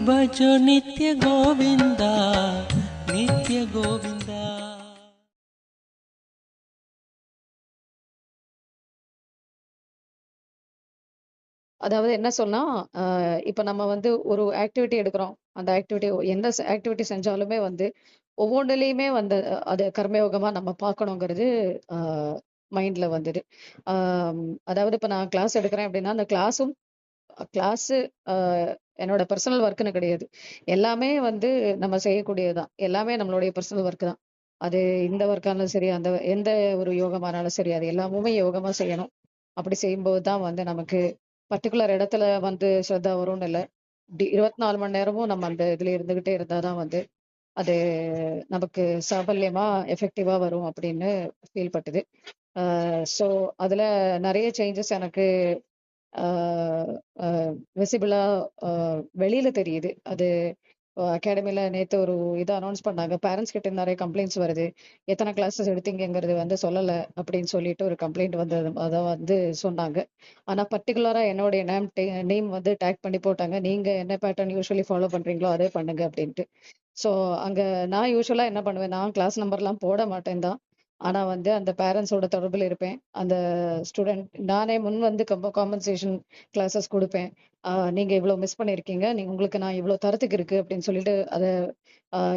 भजो நித்ய கோவிந்தா नित्य கோவிந்தா அதாவது என்ன சொன்னா இப்போ நம்ம வந்து ஒரு ஆக்டிவிட்டி எடுக்கிறோம் அந்த ஆக்டிவிட்டி எந்த ஆக்டிவிட்டி செஞ்சாலுமே வந்து ஒவ்வொன்றுலேயுமே வந்து அது கர்மயோகமா நம்ம பார்க்கணுங்கிறது மைண்ட்ல வந்தது அதாவது இப்போ நான் கிளாஸ் எடுக்கிறேன் அப்படின்னா அந்த கிளாஸும் கிளாஸு என்னோட பர்சனல் ஒர்க்குன்னு கிடையாது. எல்லாமே வந்து நம்ம செய்யக்கூடியதுதான். எல்லாமே நம்மளுடைய பர்சனல் ஒர்க் தான். அது இந்த ஒர்க்கானாலும் சரி அந்த எந்த ஒரு யோகமானாலும் சரி அது எல்லாமுமே யோகமா செய்யணும். அப்படி செய்யும்போது தான் வந்து நமக்கு பர்டிகுலர் இடத்துல வந்து ஸ்ரத்தா வரும்னு இல்லை. இருபத்தி நாலு மணி நேரமும் நம்ம அந்த இதுல இருந்துகிட்டே இருந்தாதான் வந்து அது நமக்கு சாபல்யமா எஃபெக்டிவா வரும் அப்படின்னு ஃபீல் பட்டுது. ஸோ அதுல நிறைய சேஞ்சஸ் எனக்கு விசிபிளா வெளியில தெரியுது. அது அகாடமில நேத்து ஒரு இதை அனௌன்ஸ் பண்ணாங்க. பேரண்ட்ஸ் கிட்ட நிறைய கம்ப்ளைண்ட்ஸ் வருது. எத்தனை கிளாஸஸ் எடுத்தீங்கிறது வந்து சொல்லல அப்படின்னு சொல்லிட்டு ஒரு கம்ப்ளைண்ட் வந்தது. அதை வந்து சொன்னாங்க. ஆனா பர்டிகுலரா என்னுடைய நேம் நேம் வந்து டேக் பண்ணி போட்டாங்க. நீங்க என்ன பேட்டர்ன் யூஸ்வலி ஃபாலோ பண்றீங்களோ அதே பண்ணுங்க அப்படின்ட்டு. ஸோ அங்க நான் யூஸ்வலா என்ன பண்ணுவேன்? நான் கிளாஸ் நம்பர்லாம் போட மாட்டேன் தான். ஆனா வந்து அந்த பேரண்ட்ஸோட தொடர்பில் இருப்பேன். அந்த ஸ்டூடெண்ட் நானே முன் வந்து கம்ப காம்பன்சேஷன் கிளாஸஸ் கொடுப்பேன். நீங்க இவ்வளவு மிஸ் பண்ணிருக்கீங்க. நீங்க உங்களுக்கு நான் இவ்வளவு தரத்துக்கு இருக்கு அப்படின்னு சொல்லிட்டு அதை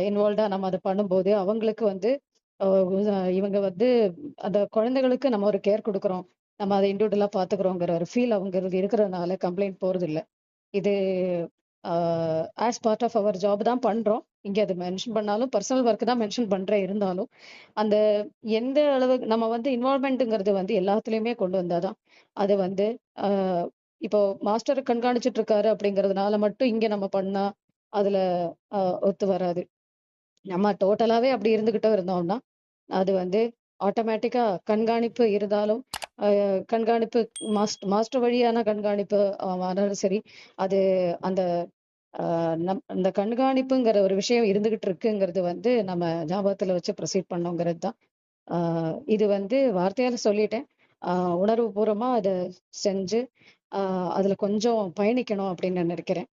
இன்வால்வ்டா நம்ம அதை பண்ணும்போது அவங்களுக்கு வந்து இவங்க வந்து அந்த குழந்தைகளுக்கு நம்ம ஒரு கேர் கொடுக்குறோம். நம்ம அதை இண்டிவிஜுவலா பாத்துக்கிறோங்கிற ஒரு ஃபீல் அவங்களுக்கு இருக்கிறதுனால கம்ப்ளைண்ட் போறது இது as part of our job தான் பண்றோம். இங்க அது மென்ஷன் பண்ணாலும் பர்சனல் ஒர்க் தான் மென்ஷன் பண்ற இருந்தாலும் அந்த எந்த அளவு நம்ம வந்து இன்வால்மெண்ட்டுங்கிறது வந்து எல்லாத்துலயுமே கொண்டு வந்தாதான். அது வந்து ஆஹ் இப்போ மாஸ்டர் கண்காணிச்சிட்டு இருக்காரு அப்படிங்கறதுனால மட்டும் இங்க நம்ம பண்ணா அதுல ஒத்து வராது. நம்ம டோட்டலாவே அப்படி இருந்துகிட்டோ இருந்தோம்னா அது வந்து ஆட்டோமேட்டிக்கா கண்காணிப்பு இருந்தாலும் கண்காணிப்பு மாஸ்டர் மாஸ்டர் வழியான கண்காணிப்பு ஆனாலும் சரி அது அந்த நம் அந்த கண்காணிப்புங்கிற ஒரு விஷயம் இருந்துகிட்டு இருக்குங்கிறது வந்து நம்ம ஞாபகத்துல வச்சு ப்ரொசீட் பண்ணோங்கிறது தான். இது வந்து வார்த்தையால சொல்லிட்டேன். ஆஹ் உணர்வு பூர்வமா அதை செஞ்சு ஆஹ் அதுல கொஞ்சம் பயணிக்கணும் அப்படின்னு நான் நினைக்கிறேன்.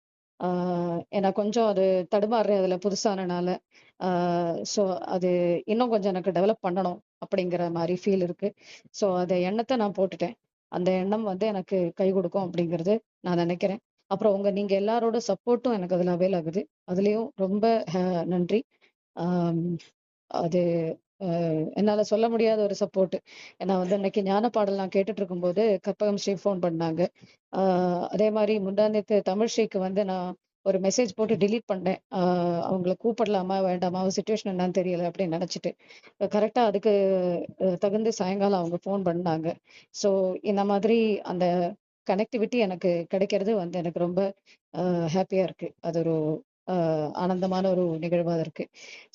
ஏன்னா கொஞ்சம் அது தடுமாறுறேன் அதுல புதுசானனால. ஸோ அது இன்னும் கொஞ்சம் எனக்கு டெவலப் பண்ணணும். அப்படிங்கிற மாதிரி ஃபீல் இருக்கு. ஸோ அந்த எண்ணத்தை நான் போட்டுட்டேன். அந்த எண்ணம் வந்து எனக்கு கை கொடுக்கும் அப்படிங்கிறது நான் நினைக்கிறேன். அப்புறம் உங்க நீங்க எல்லாரோட சப்போர்ட்டும் எனக்கு அதுல அவைல் ஆகுது. அதுலயும் ரொம்ப நன்றி. அது அஹ், என்னால சொல்ல முடியாத ஒரு சப்போர்ட் ஏன்னா வந்து இன்னைக்கு ஞான பாடல் நான் கேட்டுட்டு இருக்கும்போது கற்பகம் ஸ்ரீ ஃபோன் பண்ணாங்க. ஆஹ் அதே மாதிரி முந்தானத்து தமிழ் ஸ்ரீக்கு வந்து நான் ஒரு மெசேஜ் போட்டு டிலீட் பண்ணேன் அவங்கள கூப்பிடலாமா வேண்டாமா சுச்சுவேஷன் என்னன்னு தெரியல அப்படின்னு நினைச்சிட்டு. கரெக்டாக அதுக்கு தகுந்த தகுந்து சாயங்காலம் அவங்க ஃபோன் பண்ணாங்க. ஸோ இந்த மாதிரி அந்த கனெக்டிவிட்டி எனக்கு கிடைக்கிறது வந்து எனக்கு ரொம்ப ஹாப்பியாக இருக்குது அது ஒரு ஆனந்தமான ஒரு நிகழ்வாக இருக்குது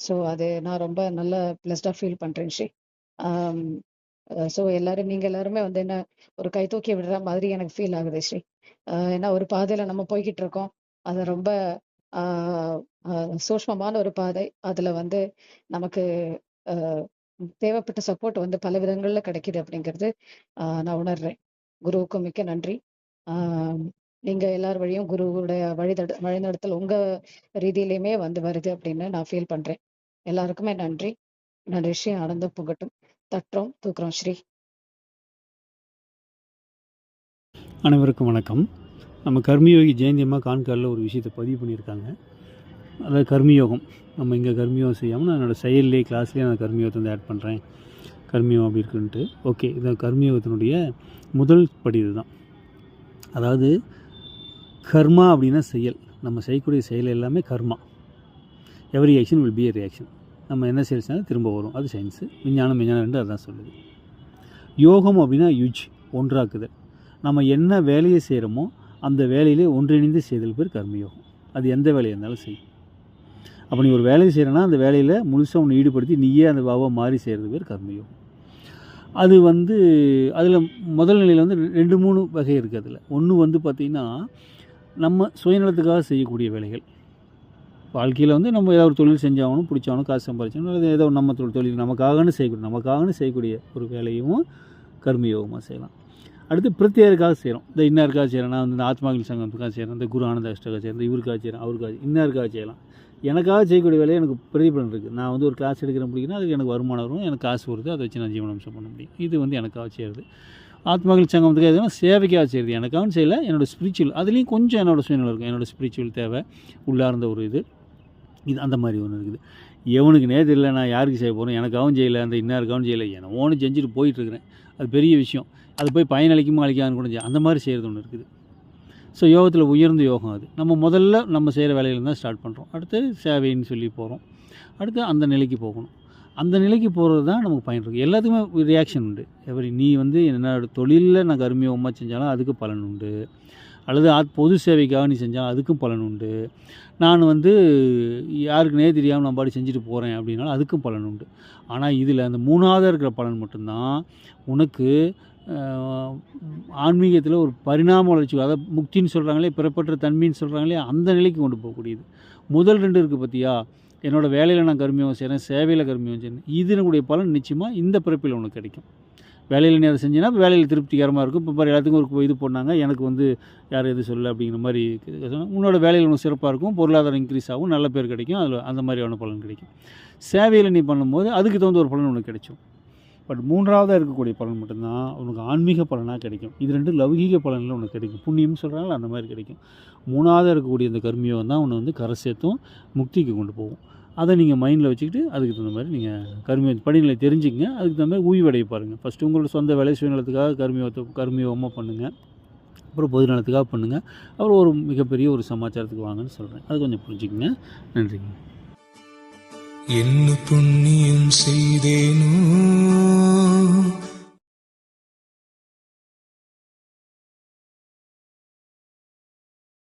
ஸோ அது நான் ரொம்ப நல்ல பிளஸ்டாக ஃபீல் பண்ணுறேன் ஸ்ரீ. ஸோ எல்லாரும் நீங்கள் எல்லாருமே வந்து என்ன ஒரு கை தூக்கி விடுற மாதிரி எனக்கு ஃபீல் ஆகுது ஸ்ரீ. ஏன்னா ஒரு பாதையில் நம்ம போய்கிட்டு இருக்கோம். அது ரொம்ப சூஷ்மமான ஒரு பாதை. அதுல வந்து நமக்கு தேவைப்பட்ட சப்போர்ட் வந்து பல விதங்கள்ல கிடைக்குது அப்படிங்கிறது நான் உணர்றேன். குருவுக்கு மிக்க நன்றி. நீங்க எல்லார் வழியும் குருவுடைய வழிநட வழிநடத்தல் உங்க ரீதியிலையுமே வந்து வருது அப்படின்னு நான் ஃபீல் பண்றேன். எல்லாருக்குமே நன்றி. நன்றி ஸ்ரீ ஆனந்தம் புகட்டும். தட்டுறோம் தூக்குறோம் ஸ்ரீ. அனைவருக்கும் வணக்கம். நம்ம கர்மயோகி ஜெயந்தி அம்மா கான்காலில் ஒரு விஷயத்தை பதிவு பண்ணியிருக்காங்க. அதாவது கர்மயோகம். நம்ம இங்கே கர்மயோகம் செய்யாமல் நான் என்னோடய செயல்லே கிளாஸ்லேயே நான் கர்மயோகத்தை வந்து ஆட் பண்ணுறேன். கர்மயோகம் அப்படி இருக்குன்ட்டு. ஓகே இந்த கர்மயோகத்தினுடைய முதல் படி இதுதான். அதாவது கர்மா அப்படின்னா செயல். நம்ம செய்யக்கூடிய செயல் எல்லாமே கர்மா. Every action will be a reaction நம்ம என்ன செயல் செஞ்சாலும் திரும்ப வரும். அது சயின்ஸு விஞ்ஞானம் விஞ்ஞானம் ரெண்டு அதுதான் சொல்லுது. யோகம் அப்படின்னா யுஜ் ஒன்றாக்குதல். நம்ம என்ன வேலையை செய்கிறோமோ அந்த வேலையிலே ஒன்றிணைந்து செய்தல் பேர் கர்மயோகம். அது எந்த வேலையாக இருந்தாலும் செய்யும் அப்போ நீ ஒரு வேலையை செய்கிறேன்னா அந்த வேலையில் முழுசாக உன்னை ஈடுபடுத்தி நீயே அந்த பாவா மாறி செய்கிறது பேர் கர்மயோகம். அது வந்து அதில் முதல் நிலையில் வந்து ரெண்டு மூணு வகை இருக்குது அதில். ஒன்று வந்து பார்த்திங்கன்னா நம்ம சுயநலத்துக்காக செய்யக்கூடிய வேலைகள். வாழ்க்கையில் வந்து நம்ம ஏதாவது ஒரு தொழில் செஞ்சாகணும் பிடிச்சாகணும் காசு சம்பாதிச்சாகணும் அல்லது ஏதோ நம்ம தொழில் தொழில் செய்யக்கூடிய நமக்காகனு செய்யக்கூடிய ஒரு வேலையும் கர்மயோகமாக செய்யலாம். அடுத்து பிரத்யேகருக்காக செய்கிறோம் இந்த இன்னாருக்காக செய்கிறேன் நான் வந்து இந்த ஆத்மாக்கள் சங்கத்துக்காக செய்கிறேன் இந்த குரு ஆனந்த அஷ்டக்காக செய்கிறேன் இந்த இவருக்காக செய்கிறேன் அவருக்காக இன்னாருக்காக செய்யலாம். எனக்காக செய்யக்கூடிய வேலையை எனக்கு பிரதிபலன் இருக்குது நான் வந்து ஒரு கிளாஸ் எடுக்கிறேன் பிடிக்குன்னா அதுக்கு எனக்கு வருமானம் வரும் எனக்கு காசு வருது அதை வச்சு நான் ஜீவனாம்சம் பண்ண முடியும். இது வந்து எனக்காக செய்கிறது ஆத்மாக்கள் சங்கமத்துக்காக எதுனா சேவைக்காக செய்கிறது எனக்காகவும் செய்யலை என்னோடய ஸ்பிரிச்சுவல் அதுலேயும் கொஞ்சம் என்னோட சூழ்நிலை இருக்கும். என்னோடய ஸ்பிரிச்சுவல் தேவை உள்ளார்ந்த ஒரு இது இது அந்த மாதிரி ஒன்று இருக்குது. எவனுக்கு நேற்று இல்லை நான் யாருக்கு செய்ய போகிறேன் எனக்காகவும் செய்யலை அந்த இன்னாருக்காகவும் செய்யலை. என்னவோன்னு செஞ்சுட்டு போயிட்டுருக்கிறேன் அது பெரிய விஷயம். அது போய் பயனளிக்குமா அழிக்காதுன்னு கூட அந்த மாதிரி செய்கிறது ஒன்று இருக்குது. ஸோ யோகத்தில் உயர்ந்த யோகம் அது. நம்ம முதல்ல நம்ம செய்கிற வேலையில தான் ஸ்டார்ட் பண்ணுறோம் அடுத்து சேவைன்னு சொல்லி போகிறோம் அடுத்து அந்த நிலைக்கு போகணும். அந்த நிலைக்கு போகிறது தான் நமக்கு பயன் இருக்குது எல்லாத்துக்குமே ரியாக்ஷன் உண்டு. எப்படி நீ வந்து என்னோட தொழிலில் நான் கருமியோகமாக செஞ்சாலும் அதுக்கு பலன் உண்டு. அல்லது ஆத் பொது சேவைக்காக நீ செஞ்சாலும் அதுக்கும் பலன் உண்டு. நான் வந்து யாருக்குனே தெரியாமல் நான் பாடி செஞ்சுட்டு போகிறேன் அப்படின்னாலும் அதுக்கும் பலன் உண்டு. ஆனால் இதில் அந்த மூணாவதாக இருக்கிற பலன் மட்டும்தான் உனக்கு ஆன்மீகத்தில் ஒரு பரிணாம வளர்ச்சி அதை முக்தின்னு சொல்கிறாங்களே பிறப்பற்ற தன்மைன்னு சொல்கிறாங்களே அந்த நிலைக்கு கொண்டு போகக்கூடியது. முதல் ரெண்டு இருக்குது பார்த்தியா என்னோடய வேலையில் நான் கருமியம் செய்கிறேன் சேவையில் கருமியம் செய்கிறேன் இதனுடைய பலன் நிச்சயமாக இந்த பிறப்பில் உனக்கு கிடைக்கும். வேலையில் நீ அதை செஞ்சீங்கன்னா வேலையில் திருப்திகரமாக இருக்கும். இப்போ பாரு எல்லாத்துக்கும் ஒரு இது போனாங்க எனக்கு வந்து யாரும் எது சொல்லலை அப்படிங்கிற மாதிரி சொன்னா, உன்னோட வேலையில் ஒன்று சிறப்பாக இருக்கும் பொருளாதாரம் இன்க்ரீஸ் ஆகும் நல்ல பேர் கிடைக்கும் அதில் அந்த மாதிரியான பலன் கிடைக்கும். சேவையில் நீ பண்ணும்போது அதுக்கு தகுந்த ஒரு பலன் உனக்கு கிடைக்கும் பட் மூன்றாவதாக இருக்கக்கூடிய பலன் மட்டும்தான் உனக்கு ஆன்மீக பலனாக கிடைக்கும். இது ரெண்டு லௌகீக பலனில் உனக்கு கிடைக்கும். புண்ணியம்னு சொல்கிறாங்களா அந்த மாதிரி கிடைக்கும். மூணாவதாக இருக்கக்கூடிய இந்த கர்மியோகம் தான் உன்னை வந்து கரை சேர்த்தும் முக்திக்கு கொண்டு போகும். அதை நீங்கள் மைண்டில் வச்சுக்கிட்டு அதுக்கு தகுந்த மாதிரி நீங்கள் கர்மிய படிநிலை தெரிஞ்சுக்கங்க. அதுக்கு தகுந்த மாதிரி உய்வடைய பாருங்கள் ஃபஸ்ட்டு உங்களோட சொந்த வேலை சுயநலத்துக்காக கர்மியோகத்தை கர்மியோகமாக பண்ணுங்கள் அப்புறம் பொது நலத்துக்காக பண்ணுங்கள் அப்புறம் ஒரு மிகப்பெரிய ஒரு சமாச்சாரத்துக்கு வாங்கன்னு சொல்கிறேன் அது கொஞ்சம் புரிஞ்சுக்கங்க. நன்றிங்க. என்ன புண்ணியம் செய்தேனோ